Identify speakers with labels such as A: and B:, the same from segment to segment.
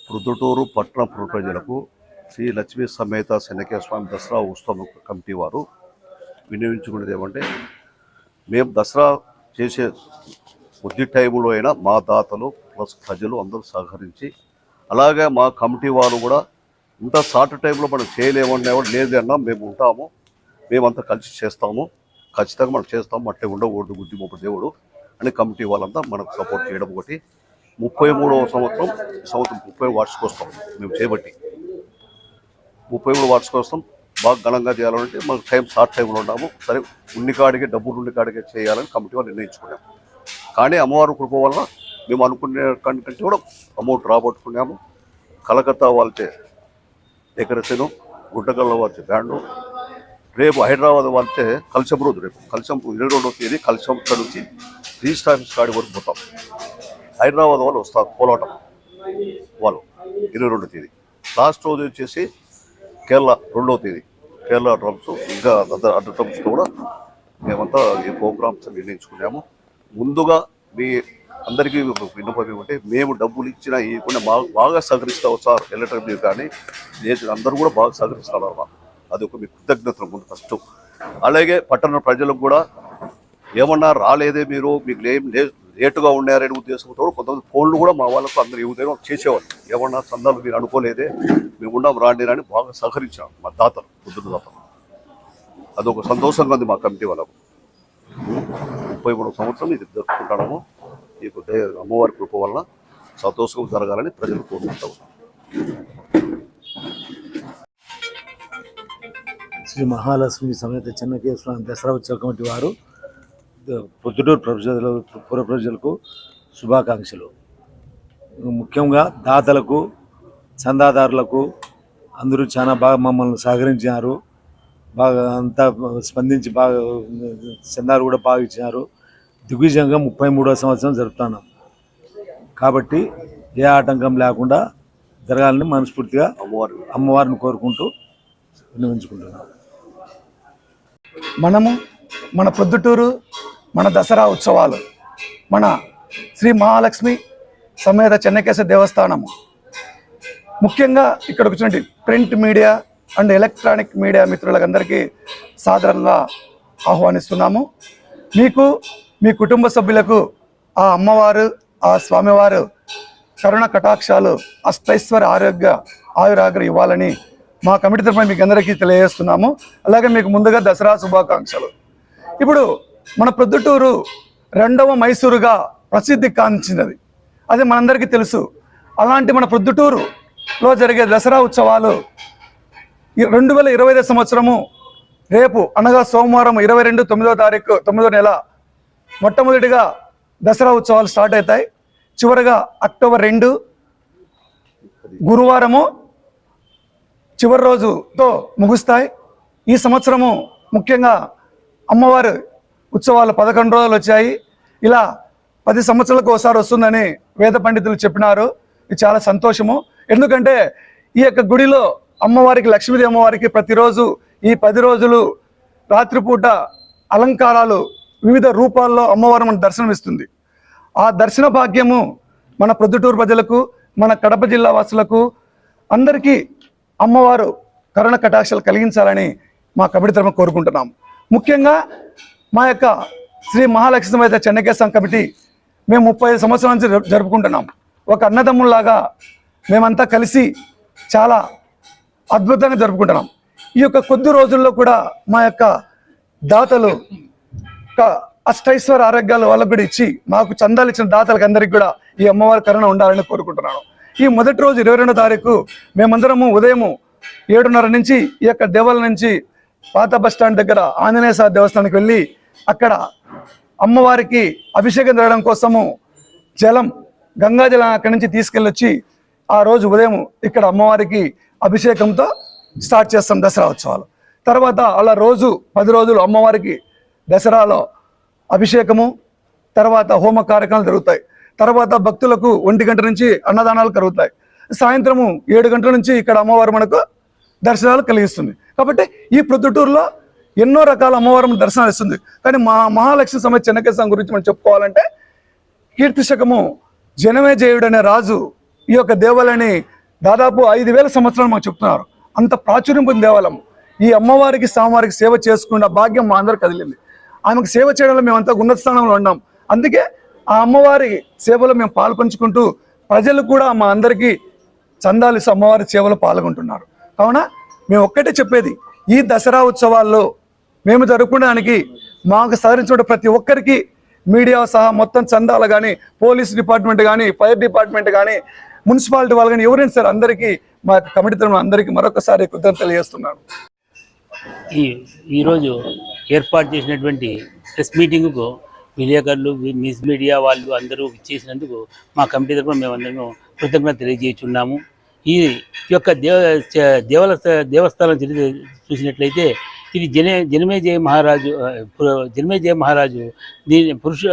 A: ప్రొద్దుటూరు పట్టణ ప్రజలకు శ్రీ లక్ష్మీ సమేత శనకే స్వామి దసరా ఉత్సవం కమిటీ వారు వినియోగించుకునేది ఏమంటే మేము దసరా చేసే కొద్ది టైంలో అయినా మా దాతలు ప్లస్ ప్రజలు అందరూ సహకరించి అలాగే మా కమిటీ వారు కూడా ఇంత షార్ట్ టైంలో మనం చేయలేమన్నా కూడా లేదన్నా మేము ఉంటాము మేమంతా కలిసి చేస్తాము ఖచ్చితంగా మనం చేస్తాము అట్టే ఉండకూడదు బుద్ధి దేవుడు. అని కమిటీ వాళ్ళంతా మనకు సపోర్ట్ చేయడం ఒకటి. ముప్పై మూడవ సంవత్సరం సంవత్సరం ముప్పై వార్షిక వస్తాం మేము చేపట్టి. ముప్పై మూడు వార్షిక వస్తాం బాగా ఘనంగా చేయాలంటే మాకు టైం షార్ట్ టైంలో ఉన్నాము. సరే ఉన్ని కాడికే డబ్బులు ఉన్ని కాడికే చేయాలని కమిటీ వాళ్ళు నిర్ణయించుకున్నాం. కానీ అమ్మవారి కృప వల్ల మేము అనుకునే కంటే కూడా అమౌంట్ రాబట్టుకున్నాము. కలకత్తా వాళ్ళచే డెకరేషను గుడ్డగల్ల వాళ్ళచే బ్యాండు. రేపు హైదరాబాద్ వాళ్ళచే కలశం రోజు రేపు. కలశం ఇరవై రెండవ తేదీ కలశం నుంచి త్రీ ఆఫీస్ కాడి వరకు పోతాం. హైదరాబాద్ వాళ్ళు వస్తారు కోలాటం వాళ్ళు ఇరవై రెండో తేదీ. లాస్ట్ రోజు వచ్చేసి కేరళ రెండవ తేదీ. కేరళ డ్రమ్స్ ఇంకా అదర్ అదర్ డ్రమ్స్తో కూడా మేమంతా ఈ ప్రోగ్రామ్స్ నిర్ణయించుకున్నాము. ముందుగా మీ అందరికీ విన్నపం ఏమంటే మేము డబ్బులు ఇచ్చినా ఇవ్వకుండా బాగా బాగా సహకరిస్తావు సార్ ఎలక్ట్రిక్ మీరు కానీ నేను అందరూ కూడా బాగా సహకరిస్తారు అన్నమాట అది ఒక మీ కృతజ్ఞతలు ముందు ఫస్ట్ అలాగే పట్టణ ప్రజలకు కూడా ఏమన్నా రాలేదే మీరు మీకు ఏం లేటుగా ఉన్నారనే ఉద్దేశంతో కొంతమంది ఫోన్లు కూడా మా వాళ్ళకు అందరూ యువతలో చేసేవాళ్ళు. ఏమన్నా సందాలు మీరు అనుకోలేదే మేము ఉన్నాం రాండి అని బాగా సహకరించాం మా దాతలు బుద్ధుడు దాతలు. అదొక సంతోషంగా ఉంది మా కమిటీ వాళ్ళకు. ముప్పై మూడు సంవత్సరం ఇది జరుపుకుంటాము. మీకు అమ్మవారి కృప వల్ల సంతోషం జరగాలని ప్రజలు కోరుకుంటాము
B: శ్రీ మహాలక్ష్మి సమేత చెన్నకేశ్వర దసరా ఉత్సవ కమిటీ వారు ద- పొద్దుటూరు ప్రజలు పుర ప్రజలకు శుభాకాంక్షలు. ముఖ్యంగా దాతలకు చందాదారులకు అందరూ చాలా బాగా మమ్మల్ని సహకరించారు బాగా అంతా స్పందించి బాగా చందాలు కూడా బాగా ఇచ్చినారు. దిగ్విజయంగా ముప్పై మూడో సంవత్సరం జరుపుతున్నాం కాబట్టి ఏ ఆటంకం లేకుండా జరగాలని మనస్ఫూర్తిగా
A: అమ్మవారి
B: అమ్మవారిని కోరుకుంటూ విన్నవించుకుంటున్నాం
C: మనము మన ప్రొద్దుటూరు మన దసరా ఉత్సవాలు మన శ్రీ మహాలక్ష్మి సమేత చెన్నకేశ్వర దేవస్థానము. ముఖ్యంగా ఇక్కడ వచ్చినటువంటి print media and electronic media మిత్రులందరికీ సాధారణంగా ఆహ్వానిస్తున్నాము. మీకు మీ కుటుంబ సభ్యులకు ఆ అమ్మవారు ఆ స్వామివారు కరుణ కటాక్షాలు అష్టైశ్వర ఆరోగ్య ఆయురాగ్ర ఇవ్వాలని మా కమిటీ తరఫున మీకు అందరికీ తెలియజేస్తున్నాము. అలాగే మీకు ముందుగా దసరా శుభాకాంక్షలు. ఇప్పుడు మన ప్రొద్దుటూరు రెండవ మైసూరుగా ప్రసిద్ధి కాంచినది అది మనందరికీ తెలుసు. అలాంటి మన ప్రొద్దుటూరులో జరిగే దసరా ఉత్సవాలు ఈ రెండు వేల ఇరవై ఐదు సంవత్సరము రేపు అనగా సోమవారం ఇరవై రెండు తొమ్మిదో తారీఖు తొమ్మిదో నెల మొట్టమొదటిగా దసరా ఉత్సవాలు స్టార్ట్ అవుతాయి. చివరగా అక్టోబర్ రెండు గురువారము చివరి రోజుతో ముగుస్తాయి. ఈ సంవత్సరము ముఖ్యంగా అమ్మవారు ఉత్సవాలు పదకొండు రోజులు వచ్చాయి. ఇలా పది సంవత్సరాలకు ఒకసారి వస్తుందని వేద పండితులు చెప్పినారు. ఇది చాలా సంతోషము. ఎందుకంటే ఈ యొక్క గుడిలో అమ్మవారికి లక్ష్మీదేవి అమ్మవారికి ప్రతిరోజు ఈ పది రోజులు రాత్రిపూట అలంకారాలు వివిధ రూపాల్లో అమ్మవారు మన దర్శనమిస్తుంది. ఆ దర్శన భాగ్యము మన ప్రొద్దుటూరు ప్రజలకు మన కడప జిల్లా వాసులకు అందరికీ అమ్మవారు కరుణ కటాక్షలు కలిగించాలని మా కబడితరమ కోరుకుంటున్నాం ముఖ్యంగా మా యొక్క శ్రీ మహాలక్ష్మి చెన్నకేశం కమిటీ మేము ముప్పై ఐదు సంవత్సరాల నుంచి జరుపుకుంటున్నాం. ఒక అన్నదమ్ముల్లాగా మేమంతా కలిసి చాలా అద్భుతంగా జరుపుకుంటున్నాం. ఈ యొక్క కొద్ది రోజుల్లో కూడా మా యొక్క దాతలు ఒక అష్టైశ్వర ఆరోగ్యాలు వాళ్ళకు కూడా ఇచ్చి మాకు చందాలు ఇచ్చిన దాతలకు అందరికీ కూడా ఈ అమ్మవారి కరుణ ఉండాలని కోరుకుంటున్నాను. ఈ మొదటి రోజు ఇరవై రెండో తారీఖు మేమందరము ఉదయము ఏడున్నర నుంచి ఈ యొక్క దేవాలయం నుంచి పాత బస్ స్టాండ్ దగ్గర ఆంజనేయ దేవస్థానానికి వెళ్ళి అక్కడ అమ్మవారికి అభిషేకం జరగడం కోసము జలం గంగా జలం అక్కడి నుంచి తీసుకెళ్ళొచ్చి ఆ రోజు ఉదయం ఇక్కడ అమ్మవారికి అభిషేకంతో స్టార్ట్ చేస్తాం దసరా ఉత్సవాలు. తర్వాత అలా రోజు పది రోజులు అమ్మవారికి దసరాలో అభిషేకము తర్వాత హోమ కార్యక్రమాలు జరుగుతాయి. తర్వాత భక్తులకు ఒంటి గంట నుంచి అన్నదానాలు కలుగుతాయి. సాయంత్రము ఏడు గంటల నుంచి ఇక్కడ అమ్మవారు మనకు దర్శనాలు కలిగిస్తుంది. కాబట్టి ఈ ప్రొద్దుటూరులో ఎన్నో రకాల అమ్మవారు దర్శనాలు ఇస్తుంది. కానీ మా మహాలక్ష్మి సమయ చెన్నకేశం గురించి మనం చెప్పుకోవాలంటే కీర్తి శకము జనమే జయుడు అనే రాజు ఈ యొక్క దేవాలయాన్ని దాదాపు ఐదు వేల సంవత్సరాలు మాకు చెప్తున్నారు. అంత ప్రాచుర్యం పొందిన దేవాలయం. ఈ అమ్మవారికి స్వామివారికి సేవ చేసుకున్న భాగ్యం మా అందరికి కదిలింది. ఆమెకు సేవ చేయడంలో మేమంతా ఉన్నత స్థానంలో ఉన్నాం. అందుకే ఆ అమ్మవారి సేవలో మేము పాల్పంచుకుంటూ ప్రజలు కూడా మా అందరికీ చందాలు అమ్మవారి సేవలో పాల్గొంటున్నారు. కావున మేము ఒక్కటే చెప్పేది ఈ దసరా ఉత్సవాల్లో మేము జరుపుకోవడానికి మాకు సహరించిన ప్రతి ఒక్కరికి మీడియా సహా మొత్తం చందాలు కానీ పోలీస్ డిపార్ట్మెంట్ కానీ ఫైర్ డిపార్ట్మెంట్ కానీ మున్సిపాలిటీ వాళ్ళు కానీ ఎవరైనా సరే అందరికీ మా కమిటీ తరఫున అందరికీ మరొకసారి కృతజ్ఞతలు తెలియజేస్తున్నాను.
D: ఈ ఈరోజు ఏర్పాటు చేసినటువంటి ప్రెస్ మీటింగ్కు విలేకరులు న్యూస్ మీడియా వాళ్ళు అందరూ చేసినందుకు మా కమిటీ తరఫున మేమందరం కృతజ్ఞత తెలియజేస్తున్నాము ఈ యొక్క దేవ దేవాల దేవల దేవస్థానం చూసినట్లయితే ఇది జన జనమేజయ మహారాజు జనమేజయ మహారాజు దీని పురుష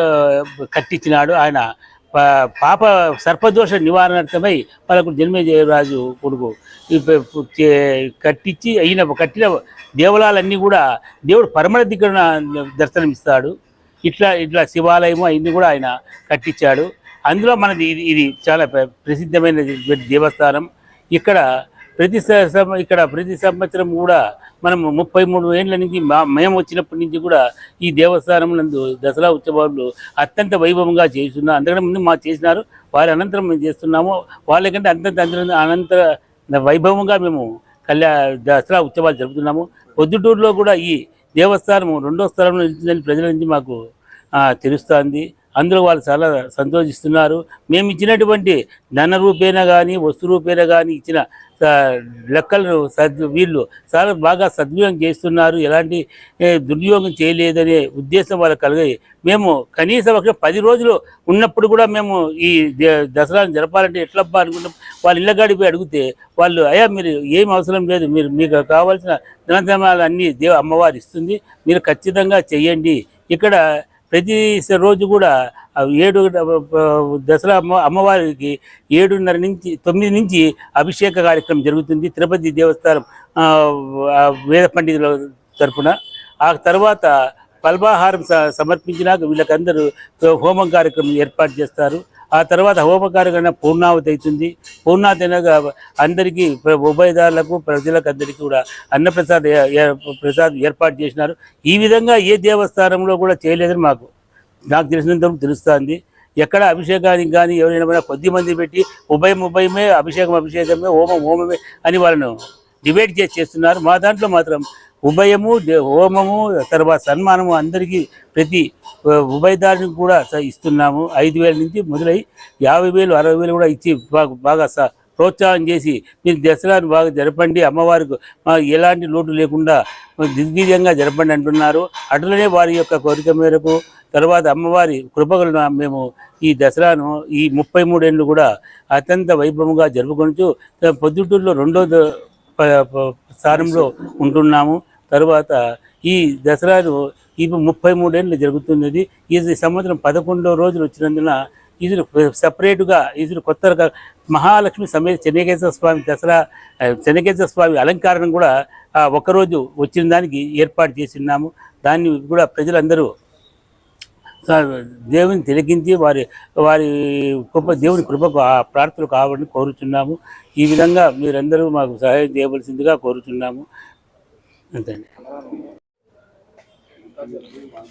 D: కట్టించినాడు. ఆయన పా- పాప సర్పదోష నివారణార్థమై వాళ్ళకు జన్మేజయరాజు కొడుకు చే- కట్టించి అయిన కట్టిన దేవాలయాలన్నీ కూడా దేవుడు పరమణ దగ్గర దర్శనమిస్తాడు. ఇట్లా ఇట్లా శివాలయము అవన్నీ కూడా ఆయన కట్టించాడు. అందులో మనది ఇది ఇది చాలా ప్ర- ప్రసిద్ధమైన దేవస్థానం. ఇక్కడ ప్రతి సం- ఇక్కడ ప్రతి సంవత్సరం కూడా మనం ముప్పై మూడు ఏళ్ళ నుంచి మేము వచ్చినప్పటి నుంచి కూడా ఈ దేవస్థానం నందు దసరా ఉత్సవాలు అత్యంత వైభవంగా చేస్తున్నా అంతకంటే ముందు మా చేసినారు. వారి అనంతరం మేము చేస్తున్నాము. వాళ్ళకంటే అంతంత అంత అనంతర వైభవంగా మేము కళ్యా దసరా ఉత్సవాలు జరుపుతున్నాము. పొద్దుటూరులో కూడా ఈ దేవస్థానం రెండో స్థలంలో నిలిచిందని ప్రజల నుంచి మాకు తెలుస్తుంది. అందులో వాళ్ళు చాలా సంతోషిస్తున్నారు. మేము ఇచ్చినటువంటి ధన రూపేణ కానీ వస్తు రూపేణ కానీ ఇచ్చిన లెక్కలను సద్ వీళ్ళు చాలా బాగా సద్వినియోగం చేస్తున్నారు. ఎలాంటి ఏ, దుర్వినియోగం చేయలేదనే ఉద్దేశం వాళ్ళకి కలిగాయి మేము కనీసం ఒక పది రోజులు ఉన్నప్పుడు కూడా మేము ఈ దసరాను జరపాలంటే ఎట్లబ్బా అనుకుంటాం. వాళ్ళ ఇళ్ళ పోయి అడిగితే వాళ్ళు అయ్యా మీరు ఏం అవసరం లేదు. మీరు మీకు కావాల్సిన ధనధనాలు అన్నీ దేవ అమ్మవారు ఇస్తుంది. మీరు ఖచ్చితంగా చెయ్యండి. ఇక్కడ ప్రతి రోజు కూడా ఏడు దసరా అమ్మ అమ్మవారికి ఏడున్నర నుంచి తొమ్మిది నుంచి అభిషేక కార్యక్రమం జరుగుతుంది. తిరుపతి దేవస్థానం వేద పండితుల తరపున. ఆ తర్వాత పల్పాహారం స- సమర్పించినాక వీళ్ళకందరూ హోమం కార్యక్రమం ఏర్పాటు చేస్తారు. ఆ తర్వాత హోమ పూర్ణావతి అవుతుంది. పూర్ణావతి అయినాక అందరికీ ఉభయదారులకు ప్రజలకు అందరికీ కూడా అన్నప్రసాద్ ప్రసాద్ ఏర్పాటు చేసినారు. ఈ విధంగా ఏ దేవస్థానంలో కూడా చేయలేదని మాకు నాకు తెలిసినంత తెలుస్తుంది. ఎక్కడ అభిషేకానికి కానీ ఎవరైనా కొద్ది మంది పెట్టి ఉభయం ఉభయమే అభిషేకం అభిషేకమే హోమం హోమమే అని వాళ్ళను డిబేట్ చేసి చేస్తున్నారు. మా దాంట్లో మాత్రం ఉభయము దే- హోమము తర్వాత సన్మానము అందరికీ ప్రతి ఆ, ఉభయదారునికి కూడా ఇస్తున్నాము. ఐదు వేల నుంచి మొదలై యాభై వేలు అరవై వేలు కూడా ఇచ్చి బాగా బాగా స- ప్రోత్సాహం చేసి మీరు దసరాను బాగా జరపండి. అమ్మవారికి ఎలాంటి లోటు లేకుండా దిగ్విజయంగా జరపండి అంటున్నారు. అట్లనే వారి యొక్క కోరిక మేరకు తర్వాత అమ్మవారి కృపగలను మేము ఈ దసరాను ఈ ముప్పై మూడేళ్ళు కూడా అత్యంత వైభవంగా జరుపుకుంటూ పొద్దుటూరులో రెండో స్థానంలో ఉంటున్నాము. తర్వాత ఈ దసరాను ఇవి ముప్పై మూడేళ్ళు జరుగుతున్నది. ఈ సంవత్సరం పదకొండో రోజులు వచ్చినందున ఇది సపరేటుగా ఇది కొత్త మహాలక్ష్మి సమేత చెన్నకేశ్వర స్వామి దసరా చెన్నకేశ్వర స్వామి అలంకారం కూడా ఒకరోజు వచ్చిన దానికి ఏర్పాటు చేసిన్నాము. దాన్ని కూడా ప్రజలందరూ దేవుని తిలకించి వారి వారి కృప దేవుని కృపకు ఆ ప్రార్థనలు కావాలని కోరుచున్నాము. ఈ విధంగా మీరందరూ మాకు సహాయం చేయవలసిందిగా కోరుచున్నాము. అంతే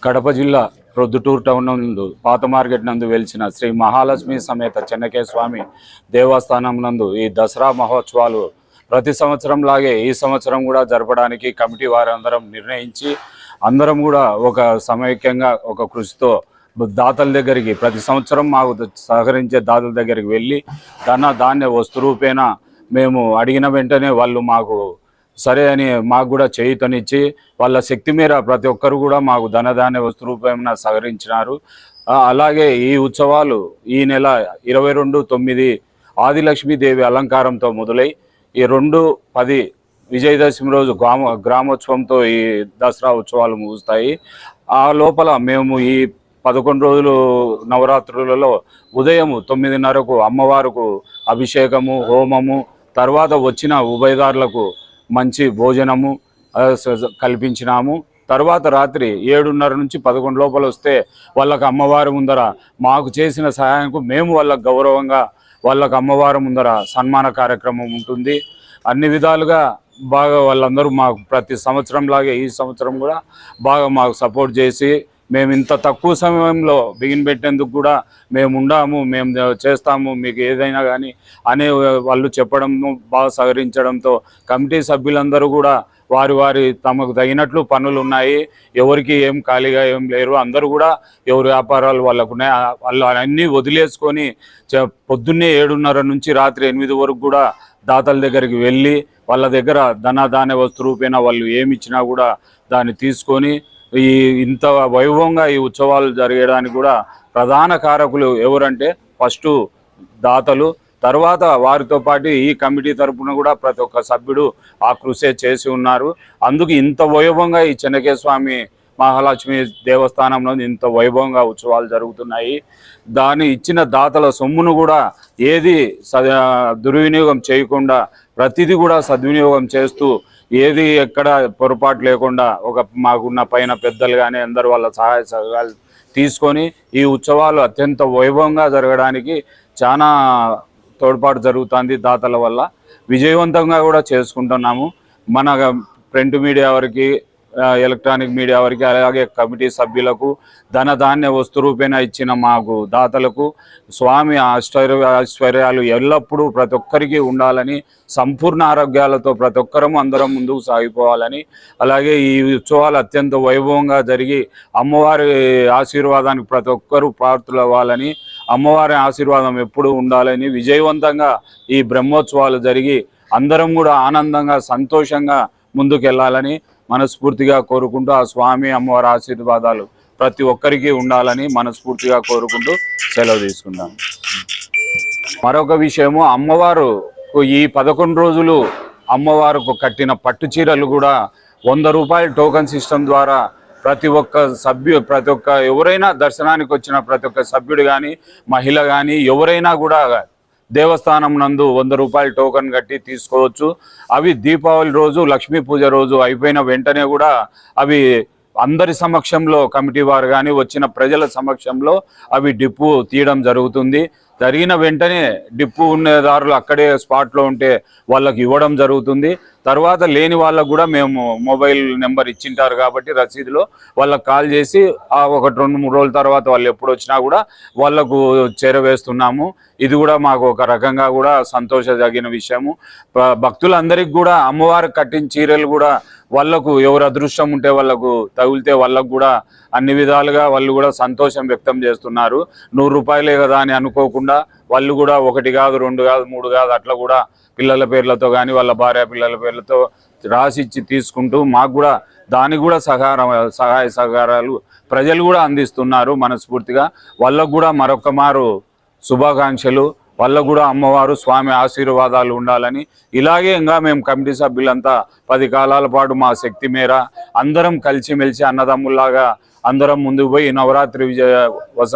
E: కడప జిల్లా ప్రొద్దుటూరు టౌన్ నందు పాత మార్కెట్ నందు వెలిచిన శ్రీ మహాలక్ష్మి సమేత చెన్నకే స్వామి దేవస్థానం నందు ఈ దసరా మహోత్సవాలు ప్రతి సంవత్సరం లాగే ఈ సంవత్సరం కూడా జరపడానికి కమిటీ వారందరం నిర్ణయించి అందరం కూడా ఒక సమైక్యంగా ఒక కృషితో దాతల దగ్గరికి ప్రతి సంవత్సరం మాకు సహకరించే దాతల దగ్గరికి వెళ్ళి ధన ధాన్య వస్తు రూపేణ మేము అడిగిన వెంటనే వాళ్ళు మాకు సరే అని మాకు కూడా చేయుతనిచ్చి వాళ్ళ శక్తి మీద ప్రతి ఒక్కరు కూడా మాకు ధనధాన్య వస్తు రూపేణ సహకరించినారు. అలాగే ఈ ఉత్సవాలు ఈ నెల ఇరవై రెండు తొమ్మిది ఆదిలక్ష్మీదేవి అలంకారంతో మొదలై ఈ రెండు పది విజయదశమి రోజు గ్రామ గ్రామోత్సవంతో ఈ దసరా ఉత్సవాలు ముగుస్తాయి. ఆ లోపల మేము ఈ పదకొండు రోజులు నవరాత్రులలో ఉదయం తొమ్మిదిన్నరకు అమ్మవారుకు అభిషేకము హోమము తర్వాత వచ్చిన ఉభయదారులకు మంచి భోజనము కల్పించినాము. తర్వాత రాత్రి ఏడున్నర నుంచి పదకొండు లోపల వస్తే వాళ్ళకి అమ్మవారి ముందర మాకు చేసిన సహాయంకు మేము వాళ్ళకి గౌరవంగా వాళ్ళకి అమ్మవారి ముందర సన్మాన కార్యక్రమం ఉంటుంది. అన్ని విధాలుగా బాగా వాళ్ళందరూ మాకు ప్రతి సంవత్సరం లాగే ఈ సంవత్సరం కూడా బాగా మాకు సపోర్ట్ చేసి మేము ఇంత తక్కువ సమయంలో బిగిన్ పెట్టేందుకు కూడా మేము ఉండాము మేము చేస్తాము మీకు ఏదైనా కానీ అనే వాళ్ళు చెప్పడం బాగా సహకరించడంతో కమిటీ సభ్యులందరూ కూడా వారి వారి తమకు తగినట్లు పనులు ఉన్నాయి. ఎవరికి ఏం ఖాళీగా ఏం లేరు. అందరూ కూడా ఎవరి వ్యాపారాలు వాళ్ళకు ఉన్నాయి. వాళ్ళు అన్నీ వదిలేసుకొని పొద్దున్నే ఏడున్నర నుంచి రాత్రి ఎనిమిది వరకు కూడా దాతల దగ్గరికి వెళ్ళి వాళ్ళ దగ్గర ధన ధాన్య వస్తు రూపేణ వాళ్ళు ఏమి ఇచ్చినా కూడా దాన్ని తీసుకొని ఈ ఇంత వైభవంగా ఈ ఉత్సవాలు జరగడానికి కూడా ప్రధాన కారకులు ఎవరంటే ఫస్ట్ దాతలు తర్వాత వారితో పాటు ఈ కమిటీ తరపున కూడా ప్రతి ఒక్క సభ్యుడు ఆ కృషి చేసి ఉన్నారు. అందుకు ఇంత వైభవంగా ఈ చెన్నకేశ్వర స్వామి మహాలక్ష్మి దేవస్థానంలో ఇంత వైభవంగా ఉత్సవాలు జరుగుతున్నాయి. దాని ఇచ్చిన దాతల సొమ్మును కూడా ఏది దుర్వినియోగం చేయకుండా ప్రతిదీ కూడా సద్వినియోగం చేస్తూ ఏది ఎక్కడ పొరపాటు లేకుండా ఒక మాకున్న పైన పెద్దలు కానీ అందరు వాళ్ళ సహాయ సహకారాలు తీసుకొని ఈ ఉత్సవాలు అత్యంత వైభవంగా జరగడానికి చాలా తోడ్పాటు జరుగుతుంది దాతల వల్ల. విజయవంతంగా కూడా చేసుకుంటున్నాము. మన ప్రింట్ మీడియా వారికి ఎలక్ట్రానిక్ మీడియా వారికి అలాగే కమిటీ సభ్యులకు ధన ధాన్య వస్తు రూపేణ ఇచ్చిన మాకు దాతలకు స్వామి ఆశ్చర్య ఐశ్వర్యాలు ఎల్లప్పుడూ ప్రతి ఒక్కరికి ఉండాలని సంపూర్ణ ఆరోగ్యాలతో ప్రతి ఒక్కరము అందరం ముందుకు సాగిపోవాలని అలాగే ఈ ఉత్సవాలు అత్యంత వైభవంగా జరిగి అమ్మవారి ఆశీర్వాదానికి ప్రతి ఒక్కరూ పాత్రలు అవ్వాలని అమ్మవారి ఆశీర్వాదం ఎప్పుడూ ఉండాలని విజయవంతంగా ఈ బ్రహ్మోత్సవాలు జరిగి అందరం కూడా ఆనందంగా సంతోషంగా ముందుకెళ్ళాలని మనస్ఫూర్తిగా కోరుకుంటూ ఆ స్వామి అమ్మవారి ఆశీర్వాదాలు ప్రతి ఒక్కరికి ఉండాలని మనస్ఫూర్తిగా కోరుకుంటూ సెలవు తీసుకుంటాను మరొక విషయము అమ్మవారు ఈ పదకొండు రోజులు అమ్మవారుకు కట్టిన పట్టు చీరలు కూడా వంద రూపాయల టోకన్ సిస్టమ్ ద్వారా ప్రతి ఒక్క సభ్యు ప్రతి ఒక్క ఎవరైనా దర్శనానికి వచ్చిన ప్రతి ఒక్క సభ్యుడు కానీ మహిళ కానీ ఎవరైనా కూడా దేవస్థానం నందు వంద రూపాయలు టోకన్ కట్టి తీసుకోవచ్చు. అవి దీపావళి రోజు లక్ష్మీ పూజ రోజు అయిపోయిన వెంటనే కూడా అవి అందరి సమక్షంలో కమిటీ వారు కానీ వచ్చిన ప్రజల సమక్షంలో అవి డిప్పు తీయడం జరుగుతుంది. జరిగిన వెంటనే డిప్పు ఉండేదారులు అక్కడే స్పాట్లో ఉంటే వాళ్ళకి ఇవ్వడం జరుగుతుంది. తర్వాత లేని వాళ్ళకు కూడా మేము మొబైల్ నెంబర్ ఇచ్చింటారు కాబట్టి రసీదులో వాళ్ళకి కాల్ చేసి ఆ ఒకటి రెండు మూడు రోజుల తర్వాత వాళ్ళు ఎప్పుడు వచ్చినా కూడా వాళ్ళకు చేరవేస్తున్నాము. ఇది కూడా మాకు ఒక రకంగా కూడా సంతోషదగిన విషయము. భక్తులందరికీ కూడా అమ్మవారికి కట్టిన చీరలు కూడా వాళ్ళకు ఎవరు అదృష్టం ఉంటే వాళ్ళకు తగిలితే వాళ్ళకు కూడా అన్ని విధాలుగా వాళ్ళు కూడా సంతోషం వ్యక్తం చేస్తున్నారు. నూరు రూపాయలే కదా అని అనుకోకుండా వాళ్ళు కూడా ఒకటి కాదు రెండు కాదు మూడు కాదు అట్లా కూడా పిల్లల పేర్లతో కానీ వాళ్ళ భార్య పిల్లల పేర్లతో రాసిచ్చి తీసుకుంటూ మాకు కూడా దానికి కూడా సహకారం సహాయ సహకారాలు ప్రజలు కూడా అందిస్తున్నారు మనస్ఫూర్తిగా. వాళ్ళకు కూడా మరొక మారు శుభాకాంక్షలు. వాళ్ళకు కూడా అమ్మవారు స్వామి ఆశీర్వాదాలు ఉండాలని. ఇలాగే ఇంకా మేము కమిటీ సభ్యులంతా పది కాలాల పాటు మా శక్తి మేర అందరం కలిసిమెలిసి అన్నదమ్ముల్లాగా అందరం ముందుకు పోయి నవరాత్రి విజయ వస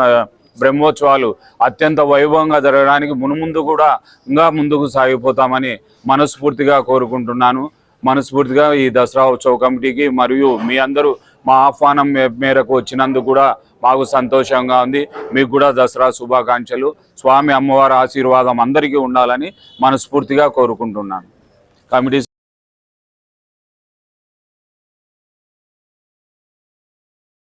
E: బ్రహ్మోత్సవాలు అత్యంత వైభవంగా జరగడానికి మునుముందు కూడా ఇంకా ముందుకు సాగిపోతామని మనస్ఫూర్తిగా కోరుకుంటున్నాను. మనస్ఫూర్తిగా ఈ దసరా ఉత్సవ కమిటీకి మరియు మీ అందరూ మా ఆహ్వానం మేరకు వచ్చినందుకు కూడా మాకు సంతోషంగా ఉంది. మీకు కూడా దసరా శుభాకాంక్షలు. స్వామి అమ్మవారి ఆశీర్వాదం అందరికీ ఉండాలని మనస్ఫూర్తిగా కోరుకుంటున్నాను. కమిటీ